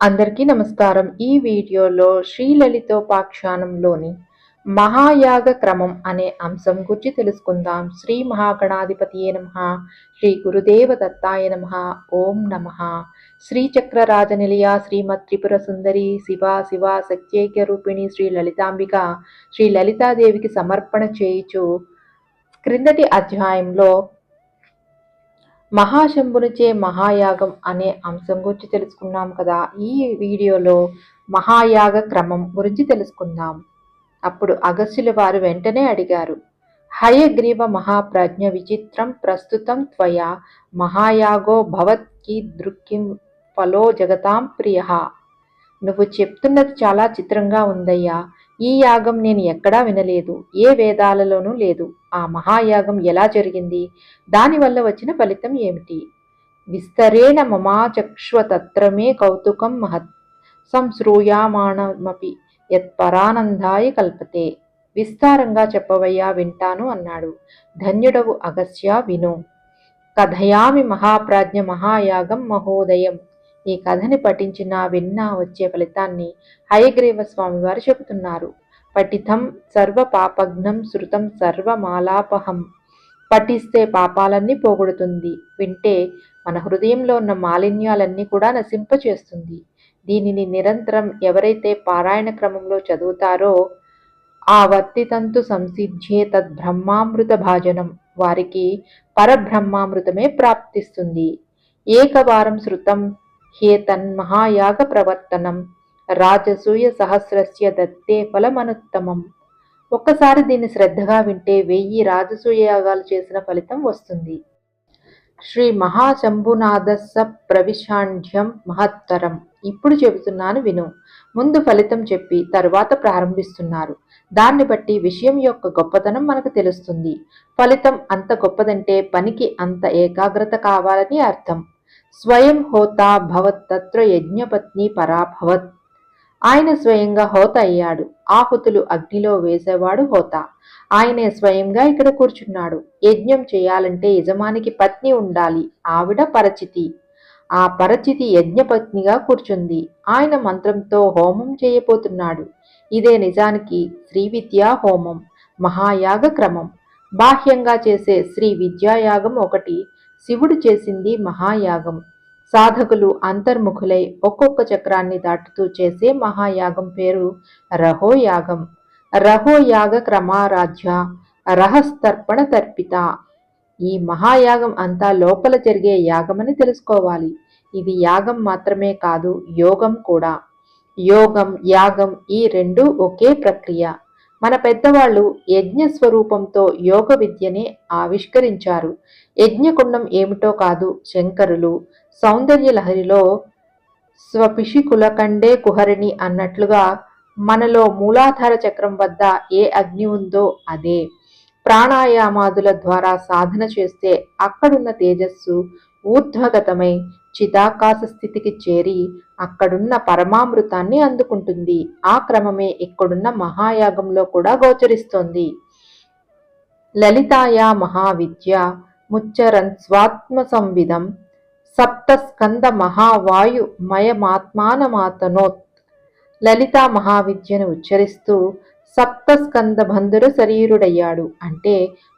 అందరికీ నమస్కారం. ఈ వీడియోలో శ్రీలలితోపాఖ్యానంలోని మహాయాగ క్రమం అనే అంశం గురించి తెలుసుకుందాం. శ్రీ మహాగణాధిపతియే నమ? శ్రీ గురుదేవ దత్తాయ నమ. ఓం నమ. శ్రీ చక్రరాజ నిలయ శ్రీమత్ త్రిపుర సుందరి శివ శివ సత్యైక్య రూపిణి శ్రీ లలితాంబిక శ్రీ లలితాదేవికి సమర్పణ చేయుచు క్రిందటి అధ్యాయంలో మహాశంభునిచే మహాయాగం అనే అంశం గురించి తెలుసుకున్నాం కదా. ఈ వీడియోలో మహాయాగ క్రమం గురించి తెలుసుకుందాం. అప్పుడు అగస్యుల వారు వెంటనే అడిగారు హయగ్రీవ మహాప్రజ్ఞ విచిత్రం ప్రస్తుతం త్వయా? మహాయాగో భవత్కి దృక్కిం ఫలో జగతాం ప్రియ. నువ్వు చెప్తున్నది చాలా చిత్రంగా ఉందయ్యా. ఈ యాగం నేను ఎక్కడా వినలేదు ఏ వేదాలలోనూ లేదు. ఆ మహాయాగం ఎలా జరిగింది? దానివల్ల వచ్చిన ఫలితం ఏమిటి? విస్తరేణ మమాచక్ష్వతత్రమే కౌతుకం మహత్ సంశ్రూయామాణమపి యత్పరానందాయ కల్పతే. విస్తారంగా చెప్పవయ్యా వింటాను అన్నాడు. ధన్యుడవు అగస్య విను. కథయామి మహాప్రాజ్ఞ మహాయాగం మహోదయం. ఈ కథని పఠించినా విన్నా వచ్చే ఫలితాన్ని హయగ్రీవ స్వామి వారు చెబుతున్నారు. పఠితం సర్వ పాపఘ్నం శృతం సర్వమాలాపహం. పఠిస్తే పాపాలన్నీ పోగొడుతుంది. వింటే మన హృదయంలో ఉన్న మాలిన్యాలన్నీ కూడా నశింపచేస్తుంది. దీనిని నిరంతరం ఎవరైతే పారాయణ క్రమంలో చదువుతారో ఆ వర్తితంతు సంసిద్ధ్యే తద్బ్రహ్మామృత భాజనం. వారికి పరబ్రహ్మామృతమే ప్రాప్తిస్తుంది. ఏకవారం శృతం హ్యేతన్మహాయాగ ప్రవర్తనం రాజసూయ సహస్రస్య దత్తే ఫలమనుత్తమం. ఒక్కసారి దీన్ని శ్రద్ధగా వింటే వెయ్యి రాజసూయ యాగాలు చేసిన ఫలితం వస్తుంది. శ్రీ మహాశంభునాథస్స ప్రవిశాంఢ్యం మహత్తరం. ఇప్పుడు చెబుతున్నాను విను. ముందు ఫలితం చెప్పి తరువాత ప్రారంభిస్తున్నారు. దాన్ని బట్టి విషయం యొక్క గొప్పతనం మనకు తెలుస్తుంది. ఫలితం అంత గొప్పదంటే పనికి అంత ఏకాగ్రత కావాలని అర్థం. స్వయం హోత భవత్ తత్ర యజ్ఞపత్ని పరాభవత్ ఆయన స్వయంగా హోత అయ్యాడు. ఆహుతులు అగ్నిలో వేసేవాడు హోత. ఆయనే స్వయంగా ఇక్కడ కూర్చున్నాడు. యజ్ఞం చేయాలంటే యజమానికి పత్ని ఉండాలి. ఆవిడ పరచితి. ఆ పరచితి యజ్ఞపత్నిగా కూర్చుంది. ఆయన మంత్రంతో హోమం చేయబోతున్నాడు. ఇదే నిజానికి శ్రీ విద్యా హోమం మహాయాగ క్రమం. బాహ్యంగా చేసే శ్రీ విద్యాయాగం ఒకటి శివుడు చేసింది మహాయాగం. సాధకులు అంతర్ముఖులై ఒక్కొక్క చక్రాన్ని దాటుతూ చేసే మహాయాగం పేరు రహోయాగం. రహోయాగ క్రమారాధ్య రహస్తర్పణ తర్పిత. ఈ మహాయాగం అంతా లోపల జరిగే యాగమని తెలుసుకోవాలి. ఇది యాగం మాత్రమే కాదు యోగం కూడా. యోగం యాగం ఈ రెండు ఒకే ప్రక్రియ. మన పెద్దవాళ్ళు యజ్ఞ స్వరూపంతో యోగ విద్యని ఆవిష్కరించారు. యజ్ఞకుండం ఏమిటో కాదు శంకరులు సౌందర్య లహరిలో స్వపిషి కుహరిణి అన్నట్లుగా మనలో మూలాధార చక్రం వద్ద ఏ అగ్ని ఉందో అదే. ప్రాణాయామాదుల ద్వారా సాధన చేస్తే అక్కడున్న తేజస్సు ఊర్ధ్వగతమై చిదాకాశ స్థితికి చేరి అక్కడున్న పరమామృతాన్ని అందుకుంటుంది. ఆ క్రమమే ఇక్కడున్న మహాయాగంలో కూడా గోచరిస్తోంది. లలితాయా మహావిద్య ముచ్చరన్ స్వాత్మ సంవిధం సప్తస్కంద మహావాయు మయమాత్మానమాతనోత్. లలితా మహావిద్యను ఉచ్చరిస్తూ సప్తస్కంద బంధుడు శరీరుడయ్యాడు. అంటే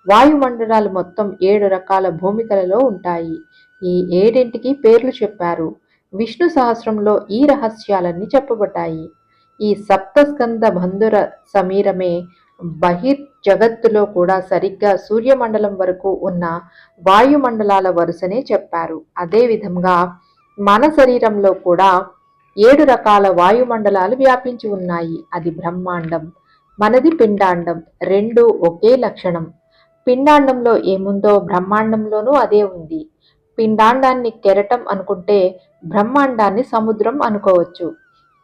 వాయుమండలాలు మొత్తం ఏడు రకాల భూమికలలో ఉంటాయి. ఈ ఏడింటికి పేర్లు చెప్పారు. విష్ణు సహస్రంలో ఈ రహస్యాలన్నీ చెప్పబడ్డాయి. ఈ సప్తస్కంద బంధుర సమీరమే బహిర్ జగత్తులో కూడా సరిగ్గా సూర్యమండలం వరకు ఉన్న వాయుమండలాల వరుసనే చెప్పారు. అదేవిధంగా మన శరీరంలో కూడా ఏడు రకాల వాయుమండలాలు వ్యాపించి ఉన్నాయి. అది బ్రహ్మాండం మనది పిండాండం రెండు ఒకే లక్షణం. పిండాండంలో ఏముందో బ్రహ్మాండంలోనూ అదే ఉంది. పిండాండాన్ని కెరటం అనుకుంటే బ్రహ్మాండాన్ని సముద్రం అనుకోవచ్చు.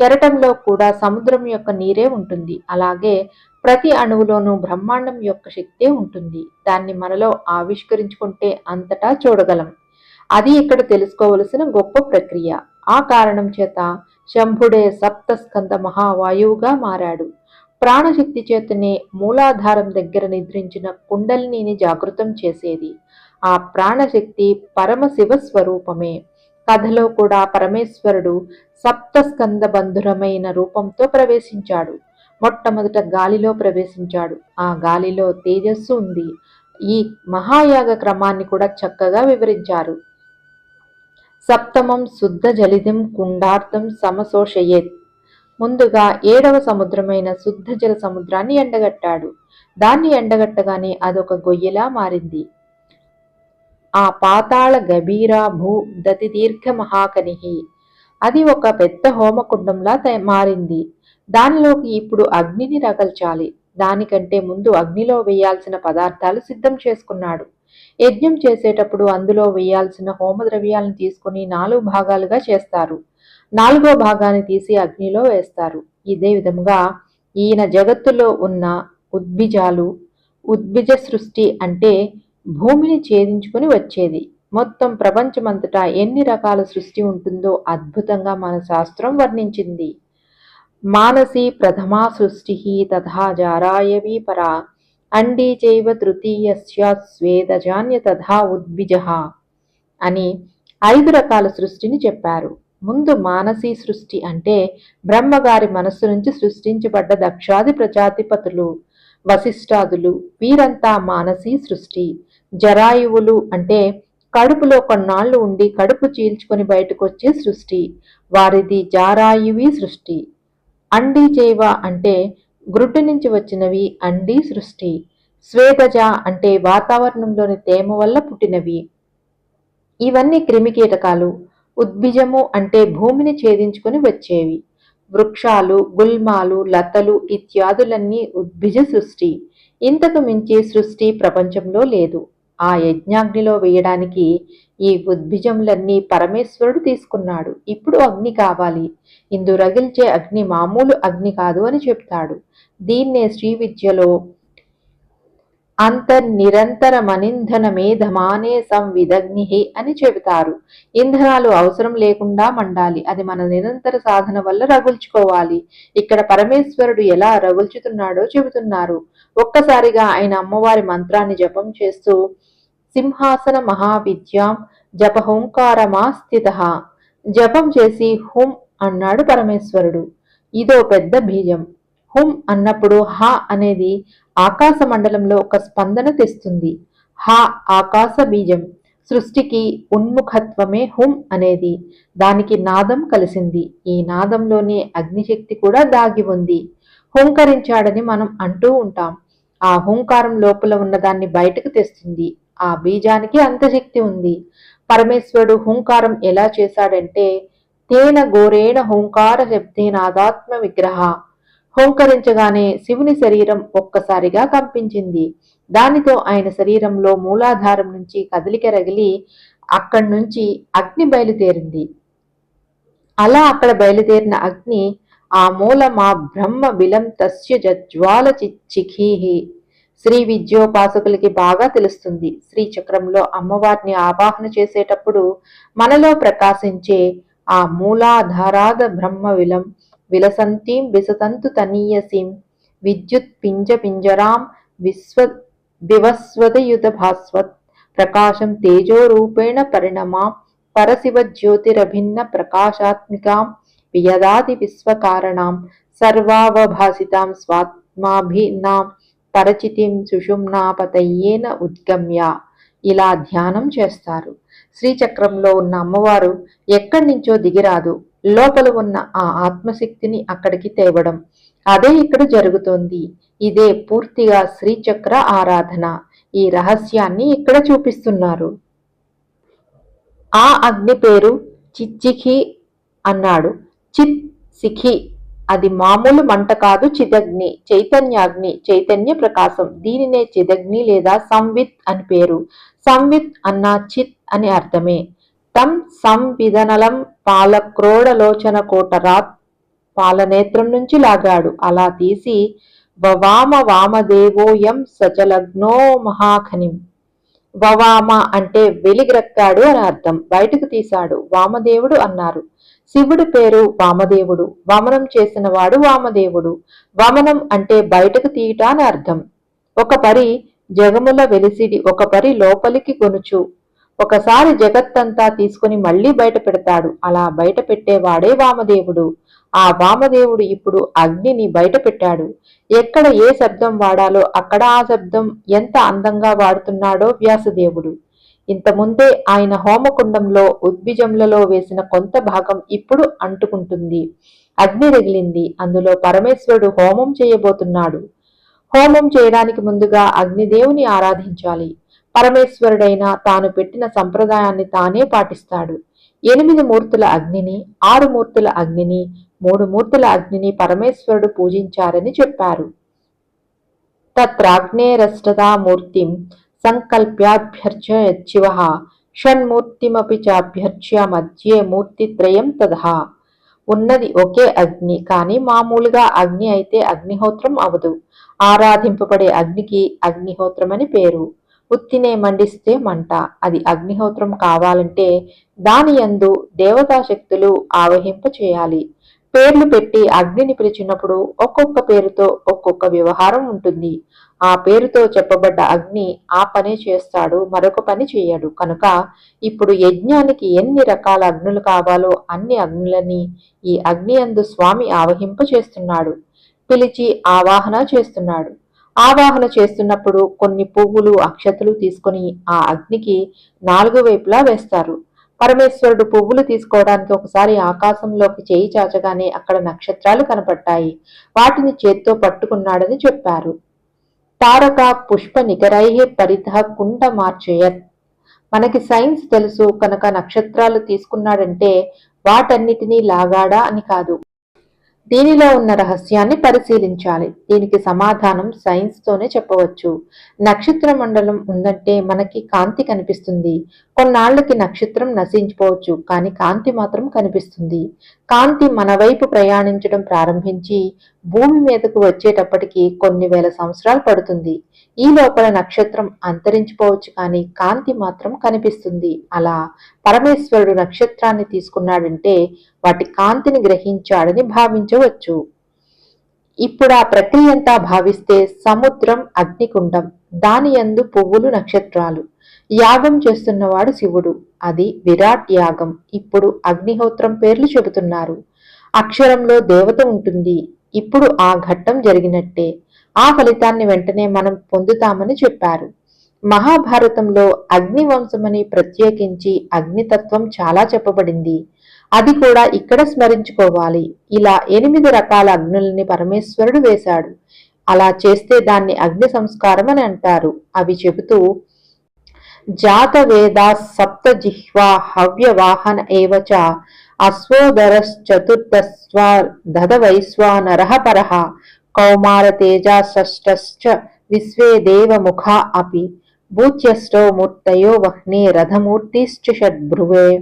కెరటంలో కూడా సముద్రం యొక్క నీరే ఉంటుంది. అలాగే ప్రతి అణువులోనూ బ్రహ్మాండం యొక్క శక్తే ఉంటుంది. దాన్ని మనలో ఆవిష్కరించుకుంటే అంతటా చూడగలం. అది ఇక్కడ తెలుసుకోవలసిన గొప్ప ప్రక్రియ. ఆ కారణం చేత శంభుడే సప్తస్కంద మహావాయువుగా మారాడు. ప్రాణశక్తి చేతనే మూలాధారం దగ్గర నిద్రించిన కుండలిని జాగృతం చేసేది. ఆ ప్రాణశక్తి పరమశివ స్వరూపమే కథలో కూడా పరమేశ్వరుడు సప్తస్కంద బంధురమైన రూపంతో ప్రవేశించాడు. మొట్టమొదట గాలిలో ప్రవేశించాడు. ఆ గాలిలో తేజస్సు ఉంది. ఈ మహాయాగ క్రమాన్ని కూడా చక్కగా వివరించారు. సప్తమం శుద్ధ జలిదం కుండార్థం సమశోషయేత్. ముందుగా ఏడవ సముద్రమైన శుద్ధ జల సముద్రాన్ని ఎండగట్టాడు. దాన్ని ఎండగట్టగానే అదొక గొయ్యలా మారింది. ఆ పాతాళ గభీరా భూ దతి దీర్ఘ మహాకనిహి. అది ఒక పెద్ద హోమకుండంలా మారింది. దానిలోకి ఇప్పుడు అగ్నిని రగల్చాలి. దానికంటే ముందు అగ్నిలో వేయాల్సిన పదార్థాలు సిద్ధం చేసుకున్నాడు. యజ్ఞం చేసేటప్పుడు అందులో వేయాల్సిన హోమ ద్రవ్యాలను తీసుకుని నాలుగు భాగాలుగా చేస్తారు. నాలుగో భాగాన్ని తీసి అగ్నిలో వేస్తారు. ఇదే విధముగా ఈయన జగత్తులో ఉన్న ఉద్భిజాలు ఉద్భిజ సృష్టి అంటే భూమిని ఛేదించుకుని వచ్చేది. మొత్తం ప్రపంచమంతటా ఎన్ని రకాల సృష్టి ఉంటుందో అద్భుతంగా మన శాస్త్రం వర్ణించింది. మానసి ప్రథమా సృష్టి తథా జారాయవీ పరా అండీ చైవ తృతీయస్య స్వేదజాన్య తథా ఉద్భిజ అని ఐదు రకాల సృష్టిని చెప్పారు. ముందు మానసీ సృష్టి అంటే బ్రహ్మగారి మనస్సు నుంచి సృష్టించబడ్డ దక్షాది ప్రజాధిపతులు వశిష్టాదులు వీరంతా మానసీ సృష్టి. జరాయువులు అంటే కడుపులో కొన్నాళ్ళు ఉండి కడుపు చీల్చుకొని బయటకు వచ్చే సృష్టి. వారిది జారాయువి సృష్టి. అండి జైవ అంటే గ్రుడ్డు నుంచి వచ్చినవి అండి సృష్టి. శ్వేతజ అంటే వాతావరణంలోని తేమ వల్ల పుట్టినవి. ఇవన్నీ క్రిమికీటకాలు. ఉద్భిజము అంటే భూమిని ఛేదించుకొని వచ్చేవి. వృక్షాలు గుల్మాలు లతలు ఇత్యాదులన్నీ ఉద్భిజ సృష్టి. ఇంతకు మించి సృష్టి ప్రపంచంలో లేదు. ఆ యజ్ఞాగ్నిలో వేయడానికి ఈ ఉద్భిజములన్నీ పరమేశ్వరుడు తీసుకున్నాడు. ఇప్పుడు అగ్ని కావాలి. ఇందు రగిల్చే అగ్ని మామూలు అగ్ని కాదు అని చెప్తాడు. దీన్నే శ్రీ విద్యలో అంతర్నిరంతరమనింధనమేధమానే సంవిదగ్ని అని చెబుతారు. ఇంధనాలు అవసరం లేకుండా మండాలి. అది మన నిరంతర సాధన వల్ల రగుల్చుకోవాలి. ఇక్కడ పరమేశ్వరుడు ఎలా రగుల్చుతున్నాడో చెబుతున్నారు. ఒక్కసారిగా ఆయన అమ్మవారి మంత్రాన్ని జపం చేస్తూ సింహాసన మహావిద్యాం జపహోంకారమా స్థిత జపం చేసి హుం అన్నాడు పరమేశ్వరుడు। ఇదో పెద్ద బీజం। హుం అన్నప్పుడు హ అనేది ఆకాశ మండలంలో ఒక స్పందన తెస్తుంది। హ ఆకాశ బీజం। సృష్టికి ఉన్ముఖత్వమే హుం అనేది। దానికి నాదం కలిసింది। ఈ నాదంలోనే అగ్నిశక్తి కూడా దాగి ఉంది। హుంకరించాడని మనం అంటూ ఉంటాం। ఆ హుంకారం లోపల ఉన్నదాన్ని బయటకు తెస్తుంది। ఆ బీజానికి అంతశక్తి ఉంది. పరమేశ్వరుడు హుంకారం ఎలా చేశాడంటే తేన గోరేణ హుంకార శబ్దేనాదాత్మ విగ్రహ. హోంకరించగానే శివుని శరీరం ఒక్కసారిగా కంపించింది. దానితో ఆయన శరీరంలో మూలాధారం నుంచి కదలిక రగిలి అక్కడి నుంచి అగ్ని బయలుదేరింది. అలా అక్కడ బయలుదేరిన అగ్ని ఆ మూల మా బ్రహ్మ బిలం తస్య జజ్వాల చిఖీహి శ్రీ విద్యోపాసకులకి బాగా తెలుస్తుంది. శ్రీ చక్రంలో అమ్మవారిని ఆవాహన చేసేటప్పుడు మనలో ప్రకాశించే ఆ మూలాధారాద బ్రహ్మ విలం విలసంతీం విసతంతు తనీయసీం విద్యుత్ పింజ పింజరాం విశ్వ వివస్వదయుత భాస్వత్ ప్రకాశం తేజో రూపేణ పరిణమాం పరశివ జ్యోతిరభిన్న ప్రకాశాత్మికాం వియదాది విశ్వకారణాం సర్వావభాసితాం స్వాత్మాభిన్నాం పరచితిం సుషుమ్నాపతయ్యేన ఉద్గమ్య. ఇలా ధ్యానం చేస్తారు. శ్రీచక్రంలో ఉన్న అమ్మవారు ఎక్కడి నుంచో దిగిరాదు. లోపల ఉన్న ఆ ఆత్మశక్తిని అక్కడికి తేవడం. అదే ఇక్కడ జరుగుతోంది. ఇదే పూర్తిగా శ్రీచక్ర ఆరాధన. ఈ రహస్యాన్ని ఇక్కడ చూపిస్తున్నారు. ఆ అగ్ని పేరు చిచ్చిఖి అన్నాడు. చిత్ సిఖి అది మామూలు మంట కాదు చిదగ్ని చైతన్యాగ్ని చైతన్య ప్రకాశం. దీనినే చిదగ్ని లేదా సంవిత్ అని పేరు. సంవిత్ అన్న చిత్ అని అర్థమే. తం సంవిధనలం పాలక్రోడలోచన కోటరాత్ పాలనేత్రం నుంచి లాగాడు. అలా తీసి వవామ వామదేవోయం సచలగ్నో మహాఖనిం. వవామ అంటే వెలిగ్రక్కాడు అని అర్థం. బయటకు తీశాడు. వామదేవుడు అన్నారు. శివుడి పేరు వామదేవుడు. వమనం చేసిన వాడు వామదేవుడు. వమనం అంటే బయటకు తీయట అని అర్థం. ఒక పరి జగముల వెలిసిడి ఒక పరి లోపలికి కొనుచు. ఒకసారి జగత్తంతా తీసుకుని మళ్ళీ బయట పెడతాడు. అలా బయట పెట్టేవాడే వామదేవుడు. ఆ వామదేవుడు ఇప్పుడు అగ్నిని బయట పెట్టాడు. ఎక్కడ ఏ శబ్దం వాడాలో అక్కడ ఆ శబ్దం ఎంత అందంగా వాడుతున్నాడో వ్యాసదేవుడు. ఇంతముందే ఆయన హోమకుండంలో ఉద్భిజములలో వేసిన కొంత భాగం ఇప్పుడు అంటుకుంటుంది. అగ్ని రగిలింది. అందులో పరమేశ్వరుడు హోమం చేయబోతున్నాడు. హోమం చేయడానికి ముందుగా అగ్నిదేవుని ఆరాధించాలి. పరమేశ్వరుడైన తాను పెట్టిన సంప్రదాయాన్ని తానే పాటిస్తాడు. ఎనిమిది మూర్తుల అగ్నిని ఆరు మూర్తుల అగ్నిని మూడు మూర్తుల అగ్నిని పరమేశ్వరుడు పూజించారని చెప్పారు. తత్రాగ్నేరష్టదా మూర్తిం సంకల్ప్యాభ్యర్చ్య శివ షణ్మూర్తిమపి చాభ్యర్చ్య మధ్యే మూర్తిత్రయం తథా ఉన్నది ఒకే అగ్ని కానీ మామూలుగా అగ్ని అయితే అగ్నిహోత్రం అవదు ఆరాధింపబడే అగ్నికి అగ్నిహోత్రం అని పేరు ఉత్తినే మండిస్తే మంట అది అగ్నిహోత్రం కావాలంటే దాని యందు దేవతా శక్తులు ఆవహింప చేయాలి పేర్లు పెట్టి అగ్నిని పిలిచినప్పుడు ఒక్కొక్క పేరుతో ఒక్కొక్క వ్యవహారం ఉంటుంది. ఆ పేరుతో చెప్పబడ్డ అగ్ని ఆ పని చేస్తాడు మరొక పని చేయడు. కనుక ఇప్పుడు యజ్ఞానికి ఎన్ని రకాల అగ్నులు కావాలో అన్ని అగ్నులని ఈ అగ్ని అందు స్వామి ఆవహింప చేస్తున్నాడు. పిలిచి ఆవాహన చేస్తున్నాడు. ఆవాహన చేస్తున్నప్పుడు కొన్ని పువ్వులు అక్షతలు తీసుకొని ఆ అగ్నికి నాలుగు వైపులా వేస్తారు. పరమేశ్వరుడు పువ్వులు తీసుకోవడానికి ఒకసారి ఆకాశంలోకి చేయి చాచగానే అక్కడ నక్షత్రాలు కనపడ్డాయి. వాటిని చేత్తో పట్టుకున్నాడని చెప్పారు. తారక పుష్ప నికరై పరితహ కుండ మార్చేయత్ మనకి సైన్స్ తెలుసు కనుక నక్షత్రాలు తీసుకున్నాడంటే వాటన్నిటినీ లాగాడా అని కాదు. దీనిలో ఉన్న రహస్యాన్ని పరిశీలించాలి. దీనికి సమాధానం సైన్స్ తోనే చెప్పవచ్చు. నక్షత్ర మండలం ఉందంటే మనకి కాంతి కనిపిస్తుంది. కొన్నాళ్ళకి నక్షత్రం నశించిపోవచ్చు. కానీ కాంతి మాత్రం కనిపిస్తుంది. కాంతి మన వైపు ప్రయాణించడం ప్రారంభించి భూమి మీదకు వచ్చేటప్పటికి కొన్ని వేల సంవత్సరాలు పడుతుంది. ఈ లోపల నక్షత్రం అంతరించిపోవచ్చు కానీ కాంతి మాత్రం కనిపిస్తుంది. అలా పరమేశ్వరుడు నక్షత్రాన్ని తీసుకున్నాడంటే వాటి కాంతిని గ్రహించాడని భావించవచ్చు. ఇప్పుడు ఆ ప్రక్రియ అంతా భావిస్తే సముద్రం అగ్నికుండం దాని యందు పువ్వులు నక్షత్రాలు. యాగం చేస్తున్నవాడు శివుడు. అది విరాట్ యాగం. ఇప్పుడు అగ్నిహోత్రం పేర్లు చెబుతున్నారు. అక్షరంలో దేవత ఉంటుంది. ఇప్పుడు ఆ ఘట్టం జరిగినట్టే. ఆ ఫలితాన్ని వెంటనే మనం పొందుతామని చెప్పారు. మహాభారతంలో అగ్నివంశమని ప్రత్యేకించి అగ్నితత్వం చాలా చెప్పబడింది. అది కూడా ఇక్కడ స్మరించుకోవాలి. ఇలా ఎనిమిది రకాల అగ్నుల్ని పరమేశ్వరుడు వేశాడు. అలా చేస్తే దాన్ని అగ్ని సంస్కారం అని అంటారు. అవి చెబుతూ జాతవేదా సప్తజిహ్వా సప్త జిహ్వా హవ్యవాహన ఏవచ అశ్వోదరశ్చతుర్దస్వా దద వైశ్వానరః పరః కౌమార విశ్వే దేవముఖా అపి భూత్యష్టో మూర్తయో వహ్నే రథమూర్తిశ్చ షడ్భ్రువే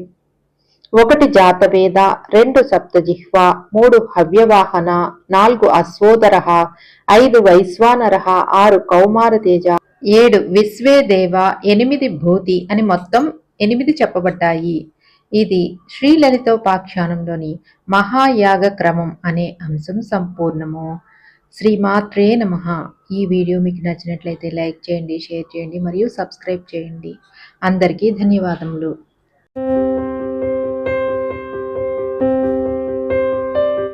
ఒకటి జాతవేద రెండు సప్తజిహ్వ మూడు హవ్యవాహన నాలుగు అశ్వోదర ఐదు వైశ్వానర ఆరు కౌమారతేజ ఏడు విశ్వేదేవ ఎనిమిది భూతి అని మొత్తం ఎనిమిది చెప్పబడ్డాయి. ఇది శ్రీలలితోపాఖ్యానంలోని మహాయాగ క్రమం అనే అంశం సంపూర్ణము. శ్రీమాత్రే నమ. ఈ వీడియో మీకు నచ్చినట్లయితే లైక్ చేయండి షేర్ చేయండి మరియు సబ్స్క్రైబ్ చేయండి. అందరికీ ధన్యవాదములు.